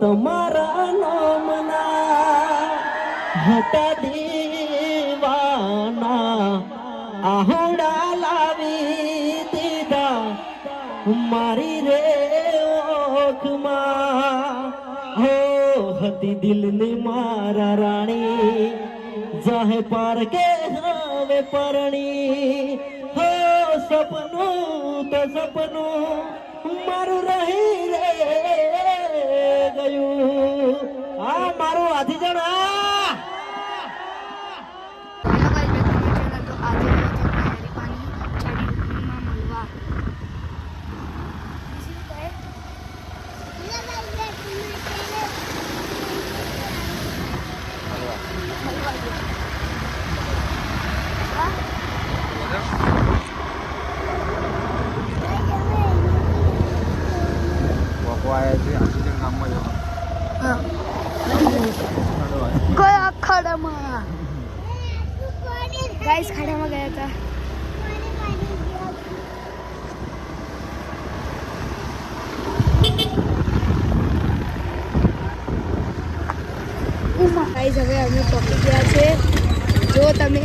તમારા નામના હટા દીવાના આહોડા લાવી દીધા. મારી રે ઓખમાં, હો હતી દિલની મારા રાણી, જાહે પાર કે હવે પરણી. હો સપનું તો સપનું, મારું રહી રે ગયું આ મારું હાથી જણા hello guys welcome to channel તો આજે હું છું હરિપાની ચડી ઉકળીમાં મળવા બાપુ આવ્યા છે આશીષ ગામમાં જવા ગયા ખાડામાં ગાઈસ ખાડામાં ગયા હતા ગાઈસ હવે અમે પહોંચી ગયા છે. જો તમે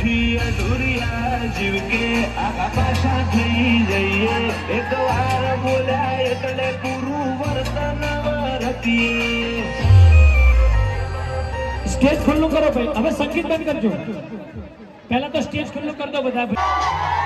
નથી અધૂરિયા જીવ કે આખા પાછા થઈ જઈએ એક વાર બોલ્યા એટલે પૂરું વર્તન વર્તીએ સ્ટેજ ખુલ્લું કરો ભાઈ હવે સંગીત બંધ કરજો પહેલા તો સ્ટેજ ખુલ્લું કરી દો બધા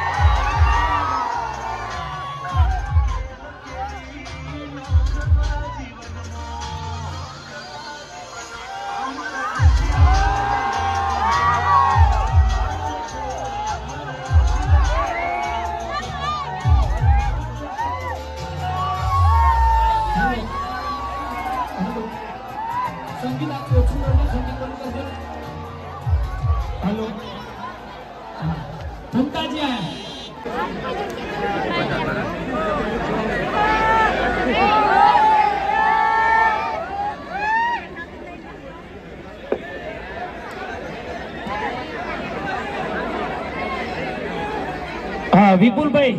વિપુલભાઈ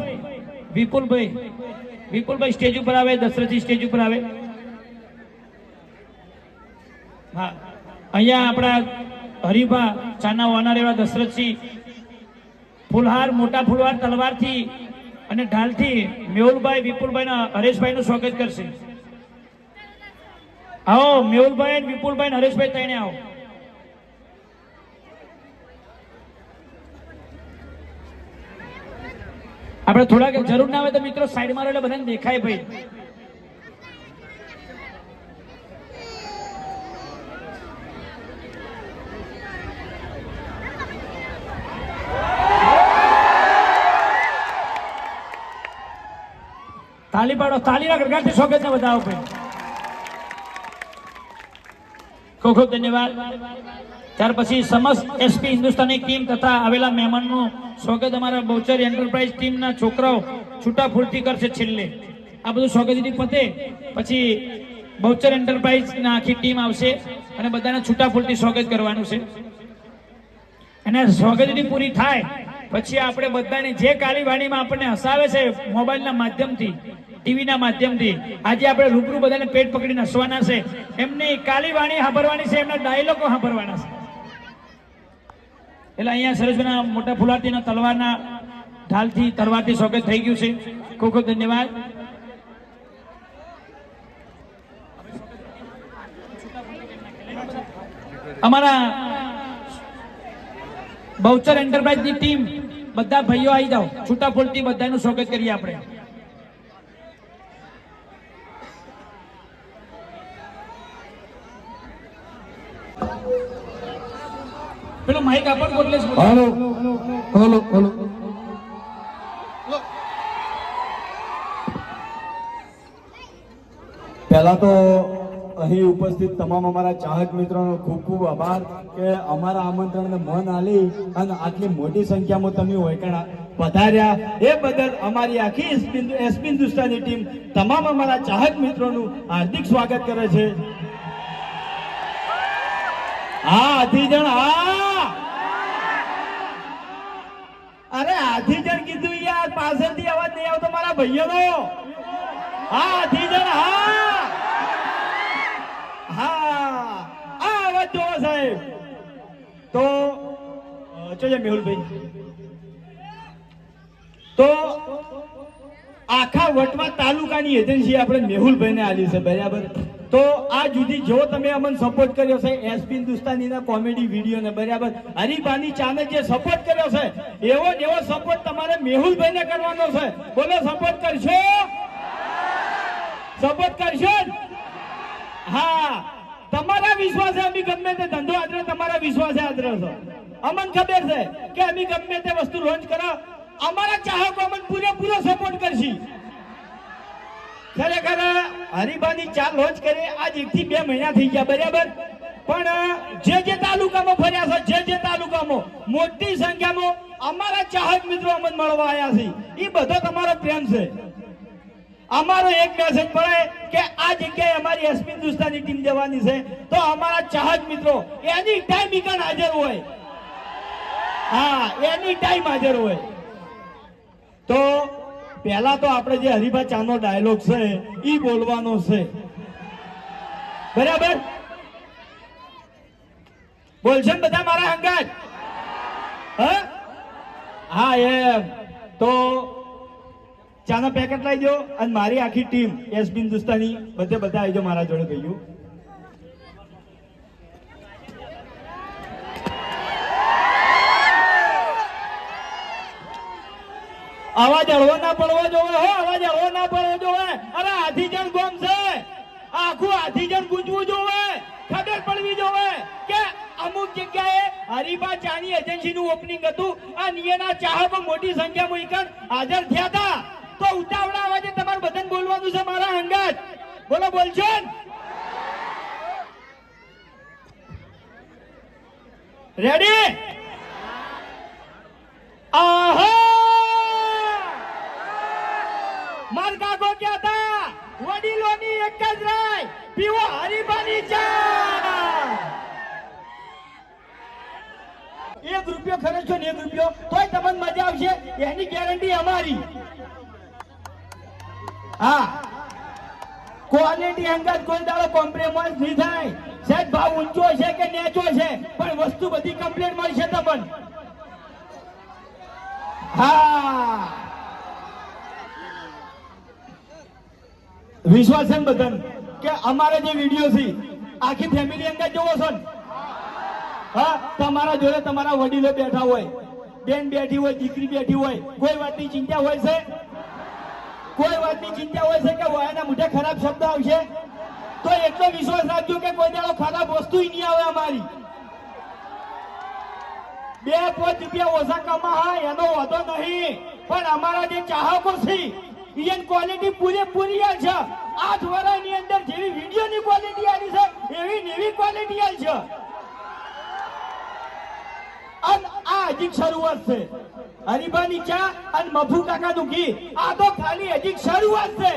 વિપુલભાઈ વિપુલભાઈ સ્ટેજ ઉપર આવે, દશરથજી સ્ટેજ ઉપર આવે. હા, અહીંયા આપણા હરિભા ચાના વાનાર એવા દશરથસિંહ ફૂલહાર, મોટા ફૂલહાર તલવારથી અને ઢાલથી મેહુલભાઈ વિપુલભાઈ હરેશભાઈ નું સ્વાગત કરશે. આવો, મેહુલભાઈ વિપુલભાઈ હરેશભાઈ તઈને આવો. આપણે થોડાક જરૂર ના હોય તો મિત્રો સાઈડમાં રહો એટલે બધાને દેખાય ભાઈ. તાલી પાડો તાલીના ગરગાટથી સ્વાગતને વધાવો ભાઈ ખૂબ ખૂબ ધન્યવાદ. ત્યાર પછી સમસ્ત એસપી હિન્દુસ્તાની ટીમ તથા આવેલા મહેમાનનું સ્વાગત અમારા બહુચર એન્ટરપ્રાઇઝ ટીમના છોકરાઓ છૂટા ફૂલથી કરશે છેલ્લે. આ બધું સ્વાગતથી પતે. પછી બહુચર એન્ટરપ્રાઇઝના આખી ટીમ આવશે અને બધાને છૂટા ફૂલથી સ્વાગત કરવાનું છે. અને સ્વાગતથી પૂરી થાય. પછી આપણે બધાને જે કાલીવાણીમાં આપણને હસાવે છે મોબાઈલના માધ્યમથી ટીવીના માધ્યમથી આજે આપણે રૂબરૂ બધાને પેટ પકડીને નસવાના છે. એમની કાલીવાણી સાંભળવાની છે, એમના ડાયલોગો સાંભળવાના છે. એટલે અહીંયા સરસના મોટા ફુલાટીના તલવારના ઢાલથી તલવારથી સ્વાગત થઈ ગયું છે. ખૂબ ખૂબ ધન્યવાદ. અમારા બહુચર એન્ટરપ્રાઇઝની ટીમ બધા ભાઈઓ આવી જાઓ. છૂટા ફૂલથી બધાનું સ્વાગત કરીએ આપણે. પેલો માઇક આપણ કોટલે હાલો હાલો, હલો હલો. પહેલા તો અહીં ઉપસ્થિત તમામ અમારા ચાહક મિત્રોનો ખૂબ ખૂબ આભાર કે અમારા આમંત્રણને મન આલી અને આટલી મોટી સંખ્યામાં તમે ઓળખાણા પધાર્યા. એ બદલ અમારી આખી એસપી હિન્દુસ્તાની ટીમ તમામ અમારા ચાહક મિત્રોનું હાર્દિક સ્વાગત કરે છે. હા અધિજણ હા કીધું યાર પાછળથી અવાજ નહીં આવતો મારા ભાઈઓનો. હા આધીજણ હા. હા આ અવાજ જોવો સાહેબ. તો અ, મેહુલભાઈ. તો આખા વટવા તાલુકાની એજન્સી આપણે મેહુલભાઈને આલી છે બરાબર? તો આ જુદી, જો તમે અમને સપોર્ટ કર્યો છે એસપી હિન્દુસ્તાનીના કોમેડી વિડીયોને, બરાબર? હરિભાની ચાને જે સપોર્ટ કર્યો છે. એવો એવો સપોર્ટ તમારે મેહુલભાઈને કરવાનો છે. બોલો સપોર્ટ કરશો? સપોર્ટ કરશો હા. તમારા વિશ્વાસે અમે ગમે તે ધંધો આદરે, તમારા વિશ્વાસે આદરે છો. અમને ખબર છે કે અમે ગમે તે વસ્તુ લોન્ચ કરો. અમારા ચાહકો અમને પૂરેપૂરો સપોર્ટ કરશે. ખરેખર હરિભાની ચાલ લોન્ચ કરી, આજ એક થી બે મહિના થઈ ગયા, બરાબર? પણ જે જે તાલુકામાં ફર્યા છે, જે જે તાલુકામાં, મોટી સંખ્યામાં અમારા ચાહક મિત્રો અમને મળવા આવ્યા છે. એ બધો તમારો પ્રેમ છે. અમારો એક મેસેજ પડે કે આ જગ્યાએ અમારી એસપી હિન્દુસ્તાની ટીમ જવાની છે. તો અમારા ચાહક મિત્રો, એની ટાઈમ ઈકન હાજર હોય? હા, એની ટાઈમ હાજર હોય. તો પહેલા તો આપણે જે હરિભા ચાનો ડાયલોગ છે એ બોલવાનો છે. બરાબર? બોલશે ને બધા મારા હંગાત હા? એમ. તો ચાના પેકેટ લઈ જાઓ અને મારી આખી ટીમ એસ હિન્દુસ્તાની બધે બધા આવી જાઓ મારા જોડે કહ્યું અવાજ હળવો ના પડવો જોવે હો અવાજ હળવો ના પડવો જોવે અરે આધીજણ ગોમ છે. આખું આધીજણ ગુંજવું જોવે ખબર પડવી જોવે કે અમુક જગ્યાએ હરિભા ચાની એજન્સી નું ઓપનિંગ હતું. આ નિયના ચાહકો મોટી સંખ્યામાં ઈકન હાજર થયા હતા. તો ઉતાવળા અવાજે તમારે બધાને બોલવાનું છે મારા અંગાજ બોલો, બોલશો ને? રેડી આહા! માર ક્યાં વડીલોની એક જ રાય, પીવો હરીબાની ચા એક રૂપિયો ખર્ચો ને એક રૂપિયો, તોય તમને મજા આવશે. એની ગેરંટી અમારી. હા. ક્વોલિટી અંગત કોઈ દાડો કોમ્પ્રોમાઇઝ નહીં થાય. સાહેબ, ભાવ ઊંચો છે કે નીચો છે? પણ વસ્તુ બધી કમ્પ્લીટ મળશે તમને. હા. વિશ્વાસ છે બધાને? કે અમારા જે વીડિયો છે, આખી ફેમિલી અંદર જોવો છો ને? હા, તમારા જોડે તમારા વડીલો બેઠા હોય, બેન બેઠી હોય, દીકરી બેઠી હોય, કોઈ વાતની ચિંતા હોય છે? કોઈ વાતની ચિંતા હોય છે કે વાયના મોઢે ખરાબ શબ્દ આવશે? તો એટલો વિશ્વાસ રાખજો કે કોઈ દાડો ખરાબ વસ્તુ નહીં આવે અમારી. બે પાંચ રૂપિયા ઓછા કમા હા એનો વધો નહીં. પણ અમારા જે ચાહકો છે એની ક્વોલિટી પૂરેપૂરી આલ છે. આઠ વર્ષની અંદર જેવી વિડીયોની ક્વોલિટી આલી છે, એવી નેવી ક્વોલિટી આલ છે. અને આ હજી શરૂઆત છે. હરીબાની ચા અને મફુ કાકાનું ઘી. આ તો ખાલી હજી શરૂઆત છે.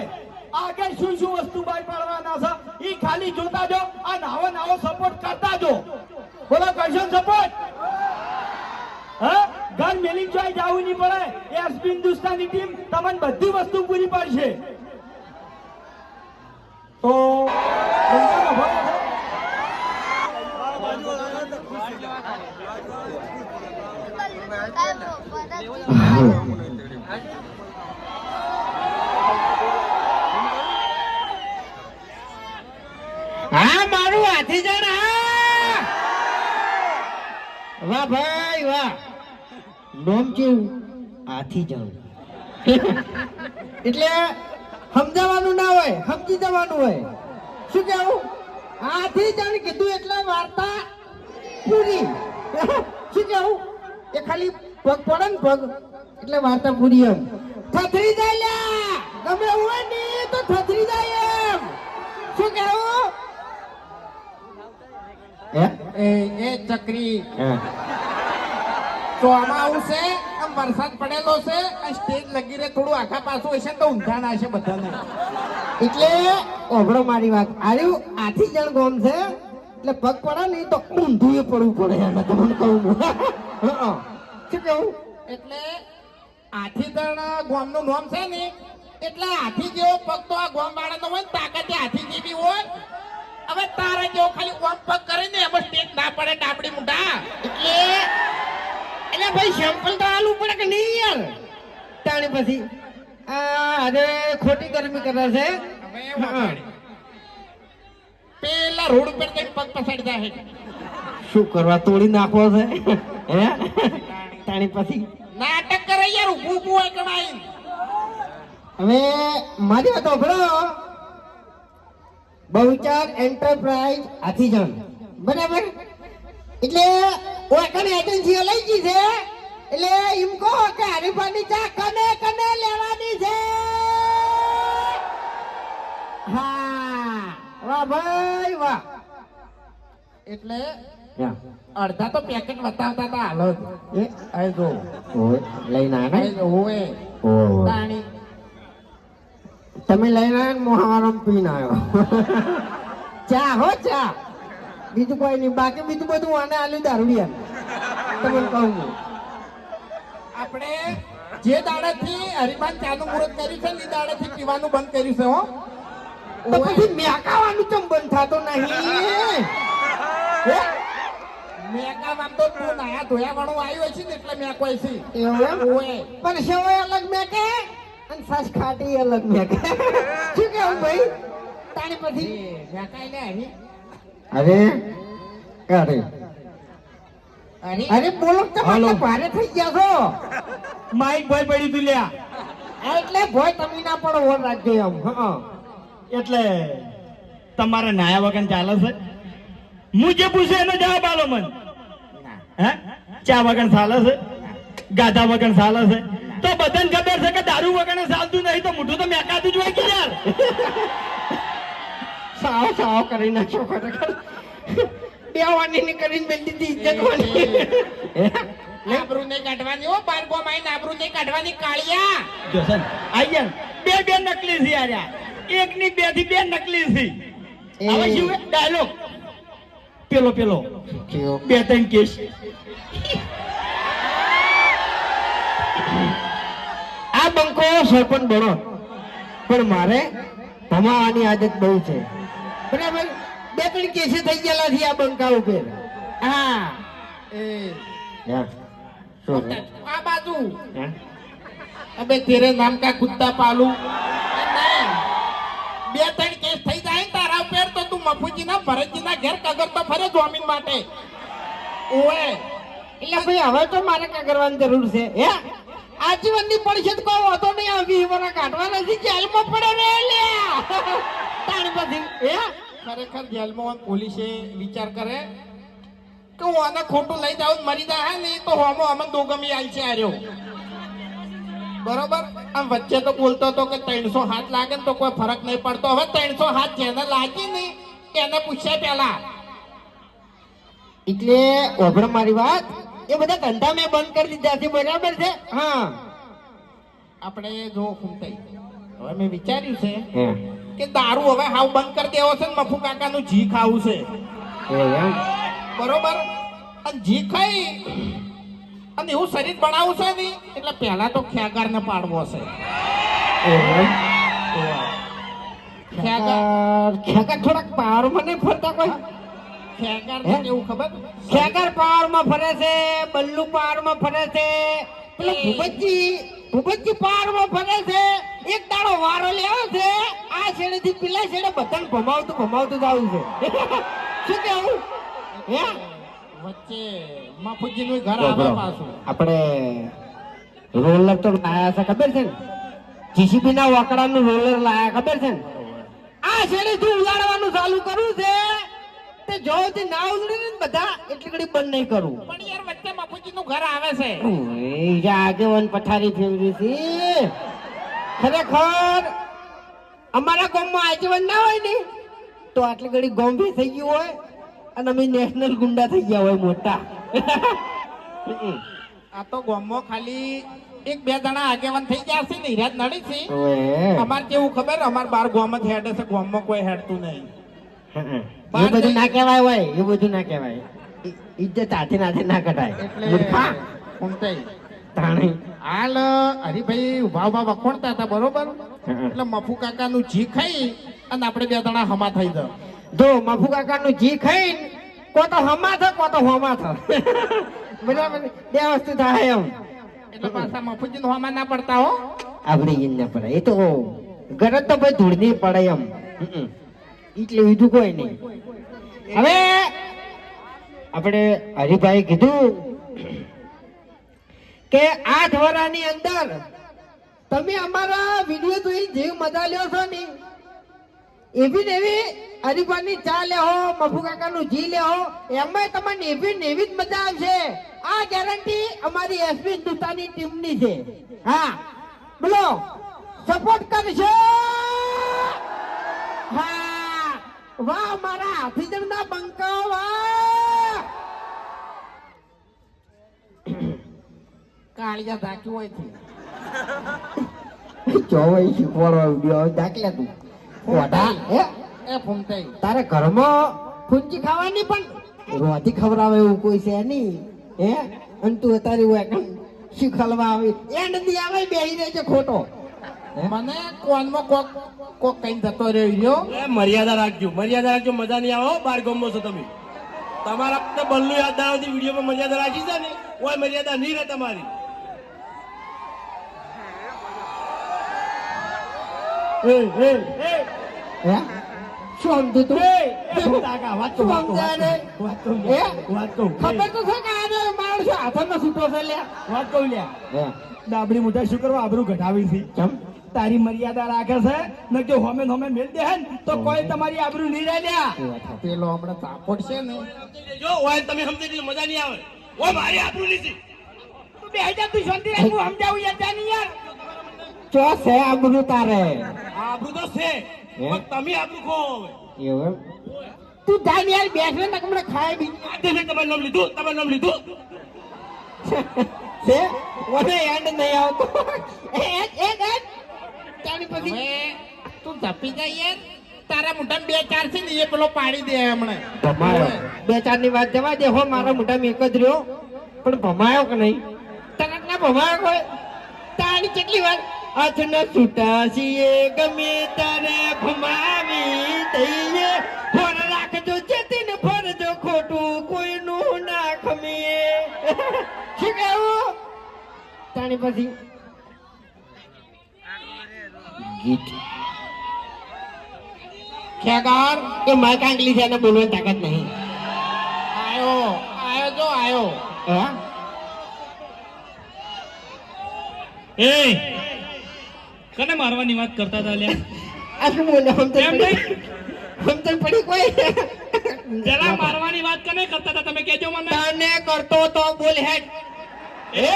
આગળ શું શું વસ્તુ બહાર પાડવાના છે એ ખાલી જોતા જો, આ આવો નાવો સપોર્ટ કરતા જો. બોલો, કરશો સપોર્ટ હા? ઘર મેલી ચોય જવું નહીં પડે. એસપી હિન્દુસ્તાનની ટીમ તમને બધી વસ્તુ પૂરી પાડશે. તો. હા, મારું હાથી જણ વાહ ભાઈ વાહ. નોમ કેવું? આથી જણ એટલે સમજાવવાનું ના હોય, સમજી જવાનું હોય. શું કેવું? આથી જણ કીધું એટલે વાર્તા પૂરી. શું કેવું? એ ખાલી પગ પડે ને પગ, એટલે વાર્તા પૂરી એમ. થથરી જાય ગમે હોય ને તો થથરી જાય એમ. શું કેવું? એ એ ચક્રી. છે? આમ વરસાદ પડેલો છે આ સ્ટેજ લગી રે થોડું આખા પાછું હશે તો ઊંધા ના હશે બધાને. એટલે ઓભળો મારી વાત. આવ્યું આથી જણ ગોમ છે? એટલે પગ પડે ને તો ઊંધું એ પડવું પડે એને તમને કહું. શું કહું? એટલે હાથી ગોમ ગોમનું નામ છે ને એટલે હાથી જેવો પગ તો આ ગોમ વાળાનો હોય તાકાતે હાથી જેવી હોય. હવે તારા જેવો ખાલી ઓમ પગ કરે ને એમાં સ્ટેજ ના પડે ડાબડી મુંડા. એટલે એટલે ભાઈ સેમ્પલ તો આલું પડે કે નહીં યાર? તાણી પછી. આ અરે ખોટી ગરમી કરે છે. પેલા રોડ ઉપર કઈ પગ પસાડી જાય શું કરવા તોડી નાખવો છે? હે? તાણી. પછી. નાટક કરે યાર ઊભું ઊભું કણાઈ હવે મારી વાત ઓભળો બહુચાર એન્ટરપ્રાઇઝ હાથીજણ બરાબર? એટલે ઓકણ એજન્સીઓ લઈ ગઈ છે એટલે એમ કહો કે હરીફાની ચા કને કને લેવાની છે? હા વાહ ભાઈ વાહ. એટલે અડધા તો પેકેટ બતાવતા હતા હાલો. એ અહીં જો. લઈને આવે ઓય. તાણી તમે લઈ લો મોહાવારો પીને આવ્યો? ચા હો ચા. બીજું કોઈ નહીં. બાકી બીજું બધું આને આલ્યું દારૂડિયા. તમને કહું છું. આપણે જે દાડેથી હરિમાન ચાનું મુહૂર્ત કર્યું છે એ દાડેથી પીવાનું બંધ કર્યું છે હો. તો પછી મેકાવાનું ચમ બંધ થતો નહીં? મેકાવાનું તો તું નાયા ધોયા વાળું આવ્યું છે ને એટલે મેકવાય છે. પણ સેવાય અલગ મેકે. અને સાસ ખાટી અલગ મેકે શું કેવું ભાઈ? તાણી પછી? એ મેકાય ને અરે અરે અરે અરે બોલો તો ભારે થઈ ગયા છો. માઇક ભાઈ પડી તું લ્યા. એટલે ભોય તમે ના પડો ઓર રાખજો એમ હા. એટલે તમારે નાયા વગર ચાલે છે? હું જે પૂછ્યું એનો જવાબ આલો મન. હે? ચા વગર ચાલે છે? ગાધા વગર ચાલે છે? તો બધાને ખબર છે કે દારૂ વગર ચાલતું નહીં તો મોઢું તો મેકાતું જ હોય કે યાર? સાવ સાવ કરી નાખ્યો ખરેખર. બેવાની ની કરીને દીધી ઇજ્જત વાની નહીં કાઢવાની બાર આબરૂ નહીં કાઢવાની કાળિયા. બે બે નકલી છે યાર એક ની બેથી બે નકલી છે. હવે શું ડાયલોગ. પેલો પેલો? બે ત્રણ કેસ. સરપંચ બનો પણ મારે ભમાવાની આદત બહુ છે. બરાબર. બે ત્રણ કેસે થઈ ગયેલા છે આ બંકા ઉપર. હા? આ બાજુ. અબે તેરે નામ કા કુત્તા પાલું. બે ત્રણ કેસ થઈ જાય ને તારા ઉપર તો તું મફુજી ના ભરતજી ના ઘેર કગરતો ફરે જમીન માટે. ઓએ એટલે ભાઈ હવે તો મારે કગરવાની જરૂર છે. હે? આજીવનની પરિષદ કોઈ હોતો નહીં આવી મને કાઢવા નથી જેલમાં પડે રે તાણી પછી હે ખરેખર જેલમાં પોલીસે વિચાર કરે કે હું આને ખોટું લઈ જાઉં મરી જાય ને તો હોમો અમને દોગમી આલ છે આર્યો. બરોબર? આમ વચ્ચે તો બોલતો હતો કે ત્રણસો હાથ લાગે ને તો કોઈ ફરક નહીં પડતો. હવે ત્રણસો હાથ જેને લાગી ને એને પૂછ્યા પેલા એટલે ઓભળ મારી વાત? એ બધા ધંધા મેં બંધ કરી દીધા છે બરાબર છે? હા. આપણે જો ફૂમતાઈ હવે મેં વિચાર્યું છે કે દારૂ હવે હાવ બંધ કરી દેવો છે ને મફુ કાકાનું જી ખાવું છે. બરોબર? અને જી ખાઈ અને એવું શરીર બનાવું છે ને એટલે પહેલા તો ખ્યાગાર ને પાડવો છે. ખ્યાગાર ખેગાર થોડાક પાર નહીં ફરતા કોઈ ખેગાર ખબર? ખેગાર પાવરમાં ફરે છે બલ્લુ પાવરમાં ફરે છે. પેલો ભૂપતજી ભૂપતજી પાવરમાં ફરે છે એક દાડો વારો લેવો છે. આ છેડેથી પેલા છેડે બધાને ભમાવતું ભમાવતું જ છે. શું કેવું? હે? વચ્ચે માફુજી ઘર આવે પાછું. આપણે રોલર તો લાયા છે ખબર છે ને? જીસીબી ના વાકડા નું રોલર લાયા ખબર છે ને? આ છેડેથી ઉલાડવાનું ચાલુ કરવું છે તે ના ઉલડે ને બધા એટલી ઘડી બંધ નહીં કરું. પણ યાર વચ્ચે બાપુજી નું ઘર આવે છે. આગેવાન પથારી ફેરવી છે. ખરેખર અમારા ગામમાં આગેવાન ના હોય ને તો આટલી ઘડી ગોમ્બે થઈ ગયું હોય અને અમે નેશનલ ગુંડા થઈ ગયા હોય મોટા. આ તો ગામમાં ખાલી એક બે જણા આગેવાન થઈ ગયા છે ને હિરાજ નડી છે. અમાર કેવું ખબર? અમાર બાર ગામ જ હેડે છે ગામમાં કોઈ હેડતું નહીં. એ બધું ના કહેવાય હોય એ બધું ના કહેવાય. ઇજ્જત હાથે નાથે ના કઢાય. એટલે. ફૂમતાઈ તાણી. હાલ હરિભાઈ ઊભા ઊભા વખોડતા હતા બરોબર? એટલે મફુ કાકા નું જી ખાઈ અને આપણે બે જણા હમા થઈ જાવ જો મફુ કાકા નું જી ખાઈ કો તો હમા થ કો તો હોમા થ. બરાબર? બે વસ્તુ થાય એમ. એટલે પાછા મફુજી નું હમા ના પડતા હો. આપણે ઈ ના પડે. એ તો ગરજ તો ભાઈ ધૂળ નહીં પડે એમ. એટલે બીજું કોઈ નહીં. હવે આપણે હરિભાઈ કીધું કે આઠ વર્ષની અંદર તમે અમારા વીડિયો જોઈ જે મજા લ્યો છો ને? એવી ને એવી હરિભાઈની ચા લેહો મફુ કાકાનું જી લેહો એમાં તમને એવી ને એવી જ મજા આવશે. આ ગેરંટી અમારી એસપી હિન્દુસ્તાની ટીમની છે. હા, બોલો સપોર્ટ કરશો હા. વાહ મારા હાથીજણના બંકા વાહ! કાળિયા ધાક્યું હોય છે ચોવાઈ શીખવાડો વીડિયો દાખલા તું. વડા હે? એ ફૂમતાઈ તારે ઘરમાં ફૂંચી ખાવાની પણ રોધી ખવડાવે એવું કોઈ છે નહીં. હે? અને તું અત્યારે હું શીખલવા આવી. એન્ડ દી આવે બેહી રહે છે ખોટો? મને કોનમાં કોક કોક કઈ જતો રહ્યો મર્યાદા રાખજો મર્યાદા રાખજો મજા નહીં આવો બાર ગમો છો તમે. તમારા તો બલ્લુ યાદ ના આવતી વિડીયોમાં મર્યાદા રાખી છે ને કોઈ મર્યાદા નહીં રહે તમારી. છે છે ડાબડી મોટા શું કરવા આબરું ઘટાવી છે? ચમ? તારી મર્યાદા રાખે છે? ને જો હોમે હોમે મેલ દે ને તો કોઈ તમારી આબરૂ નહીં રહે લ્યા. પેલો હમણાં ચાપોટ છે ને. જો હોય તમે સમજી લેજો મજા નહીં આવે. ઓ મારી આબરૂ લીધી તું બે હજાર તું શાંતિ રાખ હું સમજાવું યાર જાની યાર. ચો છે આબરૂ તારે? આબરૂ તો છે પણ તમે આબરૂ ખો હવે. એવું એમ? તું જાય યાર બેસ ને હમણાં ખાય બી. આજે મેં તમારું નામ લીધું તમારું નામ લીધું. છે? મને એન્ડ નહીં આવતો. એ એ એ એ પછી તું ધપી જઈએ તારા મોઢામાં બે ચાર છે ને એ પેલો પાડી દે હમણાં. ભમાયો. બે ચારની વાત જવા દે હો મારા મોઢામાં એક જ રહ્યો. પણ ભમાયો કે નહીં? તને ના ભમાયો કોઈ તાણી કેટલી વાર? હાથ ન છૂટા છીએ ગમે તારે ભમાવી દઈએ. ફોન રાખજો જેથી ને ફરજો ખોટું કોઈનું ના ખમીએ. શું કેવું તાણી પછી ગીત. ખેગાર તો માઇક આંગલી છે એને બોલવાની તાકાત નહીં. આયો આયો જો આયો. હા? એ કને મારવાની વાત કરતા હતા લ્યા? આ શું બોલ્યો સમજણ કેમ પડી નહીં? પડી કોઈ? જરા મારવાની વાત કને કરતા હતા? તમે કેજો મને. તને કરતો તો બોલ હેડ. એ?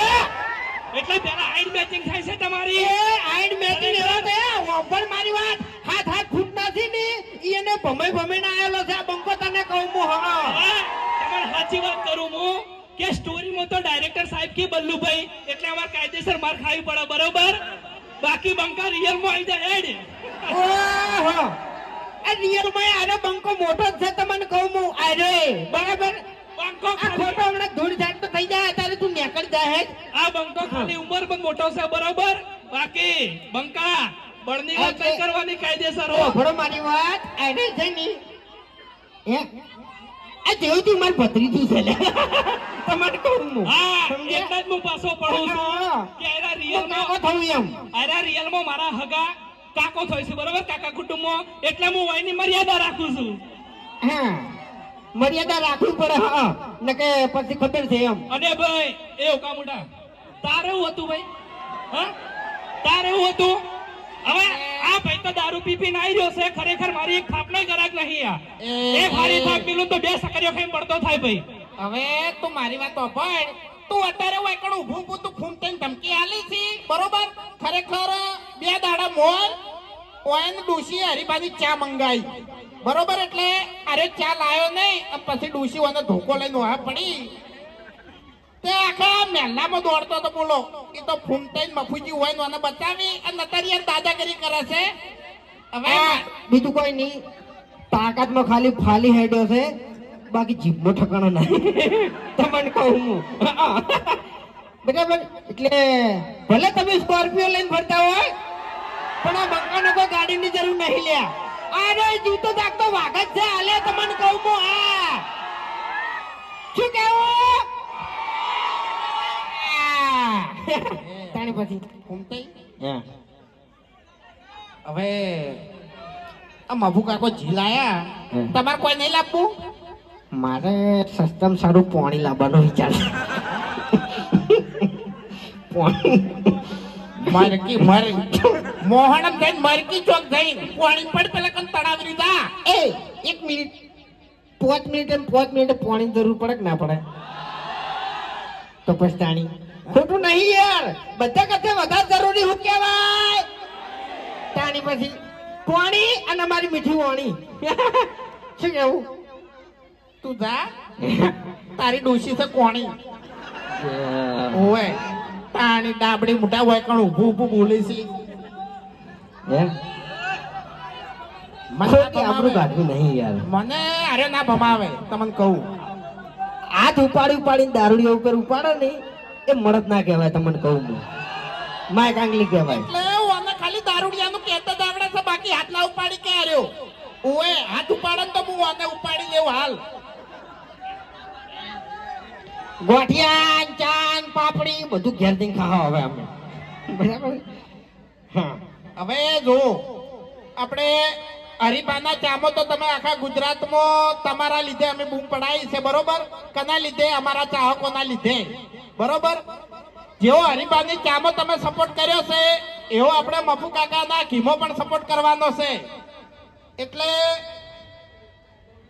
એટલે પેલા આઈડ મેચિંગ થાય છે તમારી. એ આઈડ મેચિંગ એવો તે ઓપન મારી વાત. હાથ હાથ ફૂટ નથી ને એને ભમે ભમે ના આવેલો છે. આ બંકો તને કહું હું હા તમારે સાચી વાત કરું હું કે સ્ટોરીમાં તો ડાયરેક્ટર સાહેબ કે બલ્લુભાઈ? એટલે અમારે કાયદેસર માર ખાવી પડે બરોબર? બાકી બંકા રિયલમાં આવી જાય એડ ઓહો. આ રિયલમાં આનો બંકો મોટો છે તમને કહું હું. આરે બરાબર. બંકો ખોટો હમણાં ધૂળ ઝાડ તો થઈ જાય. ત્યારે તું નીકળ જાય જ. આ બંકો ખાલી ઉંમર પણ મોટો છે બરોબર? બાકી બંકા બળની વાત નહીં કરવાની કાયદેસર હો. ભરો મારી વાત આને હે? આ જેવું તું માર ભત્રીજું છે લે. તમારે કહું હું? હા એટલે જ હું પાછો પડું છું કે એરા રિયલમાં થઉં એમ. રિયલમાં મારા હગા કાકો થઈ છે બરોબર? કાકા કુટુંબમાં. એટલે હું વયની મર્યાદા રાખું છું. હા. મર્યાદા રાખવી પડે હા નકે પછી ખબર છે એમ. અને ભાઈ એ ઓકા મોટા તારે એવું હતું ભાઈ? હા? તારે એવું હતું? હવે આ ભાઈ તો દારૂ પી પીને આવી રહ્યો છે ખરેખર મારી એક થાપ નહીં ગરાક નહીં આ. એ- મારી થાપ પીલું તો બે સકરીઓ ખાઈને પડતો થાય ભાઈ. હવે તું મારી વાત સાંભળ તું અત્યારે હું એકડ ઊભું ઊભું તું ફૂમ થઈને ધમકી આલી છે બરોબર? ખરેખર બે દાડા મોર ઓએન ડુસી હરીબાની ચા મંગાઈ. બરોબર એટલે અરે ચા લાયો નહીં પછી ડુસી અને ધોકો લઈને ઓહા પડી. તે આખા મહેલામાં દોડતો તો બોલો એ તો ફૂમતાઈ મફુજી હોય ને બતાવી અને અત્યારે યાર દાદાગીરી કરે છે. હવે બીજું કોઈ નહીં તાકાતમાં ખાલી ફાલી હેડ્યો છે. બાકી જીભનો ઠકાણો નહીં. તમને કહું હું. બરાબર? એટલે ભલે તમે સ્કોર્પિયો લઈને ફરતા હોય પણ આ બંકાને કોઈ ગાડીની જરૂર નહીં લ્યા. અરે જૂતો દાગતો વાઘ જ છે. હાલે તમને કહું મો આ શું કેવું તાણી પછી. ઘૂમતાઈ હવે આ મભુ કાકો જીલાયા હમ. તમારે કોઈ નહીં લાવવું મારે સસ્તમ સારું પાણી લાવવાનો વિચાર છે. મારે મરકી મર મોહનમ જઈને મરકી ચોક જઈને પાણી પડ પેલા કન તળાવી દીધા એ એક મિનિટ. પાંચ મિનિટ એમ પાંચ મિનિટ પાણી જરૂર પડે કે ના પડે? તો પછી તાણી ખોટું નહીં યાર. બધા કરતા વધારે જરૂરી હું કહેવાય. તાણી પછી પાણી અને મારી મીઠી વાણી. શું કેવું તું જા. તારી ડોશી છે કોણી. ઓય તાણી ડાબડી મોટા હોય કણ ઊભું ઊભું બોલે છે. હે? મને ના આબરૂ કાઢવી નહીં યાર. મને અરે ના ભમાવે તમને કહું. હાથ ઉપાડી ઉપાડીને દારૂડિયા ઉપર ઉપાડે ને એ મળદ ના કહેવાય તમને કહું હું. માય કાંગલી કહેવાય. એટલે ઓને ખાલી દારૂડિયાનું કહેતા છે બાકી હાથ ના ઉપાડી કે આર્યો ઓય હાથ ઉપાડે તો હું ઓને ઉપાડી લેવું હાલ. ગોઠિયા ચાન પાપડી બધું ઘેર દઈને ખાવા હવે અમે બરાબર. હા. હવે જો આપણે હરિભાના ચામો તો તમે આખા ગુજરાતમાં તમારા લીધે અમે બૂમ પડાવી છે, બરોબર? કના લીધે? અમારા ચાહકોના લીધે. બરોબર? જેવો હરિભાની ચામો તમે સપોર્ટ કર્યો છે, એવો આપણે મફુ કાકાના ઘીમો પણ સપોર્ટ કરવાનો છે. એટલે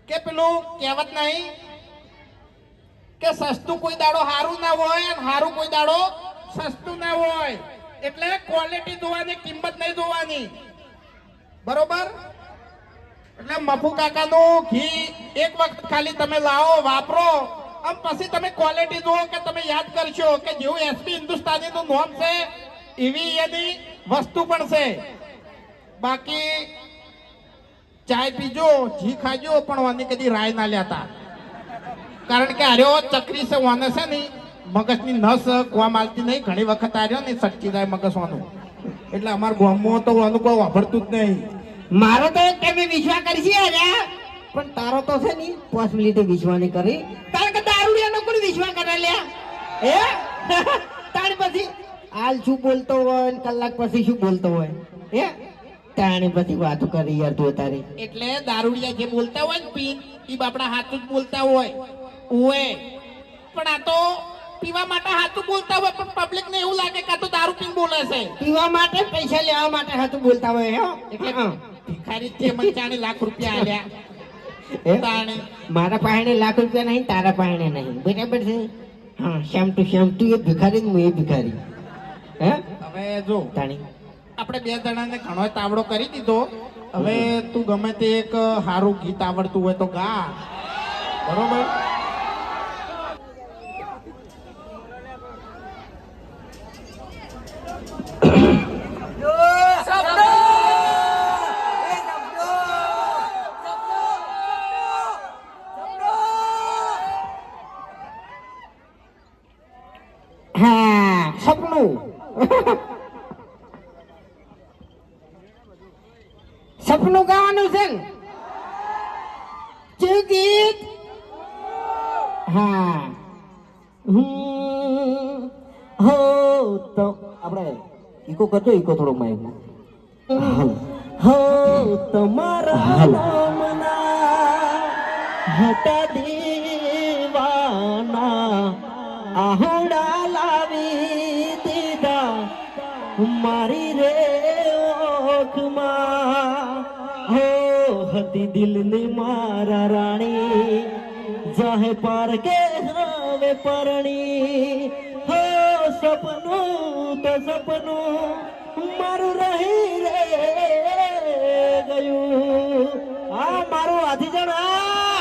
કે પેલું કહેવત નહીં, કે સસ્તું કોઈ દાડો સારું ના હોય અને સારું કોઈ દાડો સસ્તું ના હોય. એટલે ક્વોલિટી જોવાની કિંમત નહીં જોવાની બરોબર? એટલે મફુ કાકાનું ઘી એક વખત ખાલી તમે લાવો, વાપરો. આમ પછી તમે ક્વોલિટી જુઓ કે તમે યાદ કરશો કે જેવું એસપી હિન્દુસ્તાની નું નામ છે, એવી એની વસ્તુ પણ છે. બાકી ચાય પીજો, ઘી ખાજો, પણ વાની કદી રાય ના લેતા. કારણ કે આર્યો ચક્રી છે વાને છે ને મગજની નસ કુવા માલતી નહીં. ઘણી વખત આવ્યો ને સટકી જાય મગજ વાનું એટલે અમારા ગામમાં તો વાનું કોઈ વાપરતું જ નહીં. મારો તો તમે વિશ્વાસ કરી છે પણ તારો તો છે ની પાંચ મિનિટે વિશ્વાસ નહીં કરી. કારણ કે દારૂડિયાનો કોઈ વિશ્વાસ કરે લ્યા એ તાણ પછી હાલ શું બોલતો હોય ને કલાક પછી શું બોલતો હોય? હે? તાણે પછી વાતો કરી યાર તું તારી. એટલે દારૂડિયા જે બોલતા હોય ને પી એ બાપડા હાથું જ બોલતા હોય. ઓએ પણ આ તો પીવા માટે હાથું બોલતા હોય પણ પબ્લિક ને એવું લાગે કે તો દારૂ પીને બોલે છે. પીવા માટે પૈસા લેવા માટે હાથું બોલતા હોય હે? એટલે. ભિખારી છે મને લાખ રૂપિયા આલ્યા. મારા પાસે લાખ રૂપિયા નહીં તારા પાસે નહીં. બરાબર છે? હા શ્યામ ટુ શ્યામ ટુ એ ભિખારી હું એ ભિખારી. હે? હવે જો તાણી. આપણે બે જણાને ઘણો તાવડો કરી દીધો. હવે તું ગમે તે એક સારું ગીત આવડતું હોય તો ગા. બરોબર? સપનું ગાવાનું છે ને? ગીત? હા. હો તો આપણે ઈકો કરજો ઈકો થોડો માઇકમાં હો તમારા નામના હતા દીવાના આહોડા લાવી દીધા. મારી હતી દિલની મારા રાણી. જાહે પાર કે હવે પરણી. હો સપનું, તો સપનું મારું રહી રે ગયું. આ મારું આધી જણા